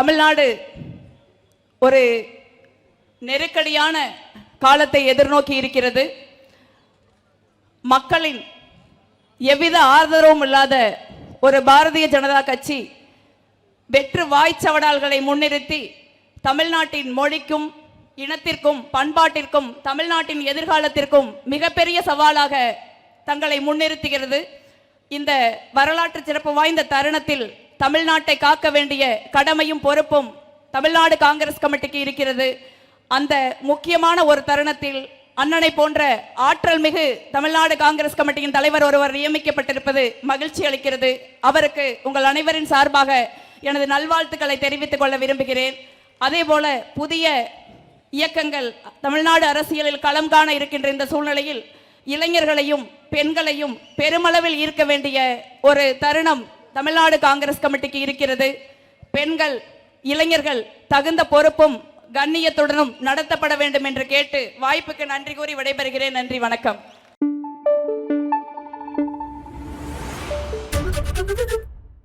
தமிழ்நாடு ஒரு நெருக்கடியான காலத்தை எதிர்நோக்கி இருக்கிறது. மக்களின் எவ்வித ஆதரவும் இல்லாத ஒரு பாரதிய ஜனதா கட்சி வெற்று வாய்ச்சவடால்களை முன்னிறுத்தி தமிழ்நாட்டின் மொழிக்கும் இனத்திற்கும் பண்பாட்டிற்கும் தமிழ்நாட்டின் எதிர்காலத்திற்கும் மிகப்பெரிய சவாலாக தங்களை முன்னிறுத்துகிறது. இந்த வரலாற்று சிறப்பு வாய்ந்த தருணத்தில் தமிழ்நாட்டை காக்க வேண்டிய கடமையும் பொறுப்பும் தமிழ்நாடு காங்கிரஸ் கமிட்டிக்கு இருக்கிறது. அந்த முக்கியமான ஒரு தருணத்தில் அண்ணனை போன்ற ஆற்றல் மிகு தமிழ்நாடு காங்கிரஸ் கமிட்டியின் தலைவர் ஒருவர் நியமிக்கப்பட்டிருப்பது மகிழ்ச்சி அளிக்கிறது. அவருக்கு உங்கள் அனைவரின் சார்பாக எனது நல்வாழ்த்துக்களை தெரிவித்துக் கொள்ள விரும்புகிறேன். அதே போல புதிய இயக்கங்கள் தமிழ்நாடு அரசியலில் களம் காண இருக்கின்ற இந்த சூழ்நிலையில் இளைஞர்களையும் பெண்களையும் பெருமளவில் ஈர்க்க வேண்டிய ஒரு தருணம் தமிழ்நாடு காங்கிரஸ் கமிட்டிக்கு இருக்கிறது. பெண்கள் இளைஞர்கள் தகுந்த பொறுப்பும் கண்ணியத்துடனும் நடத்தப்பட வேண்டும் என்று கேட்டு வாய்ப்புக்கு நன்றி கூறி விடைபெறுகிறேன். நன்றி வணக்கம்.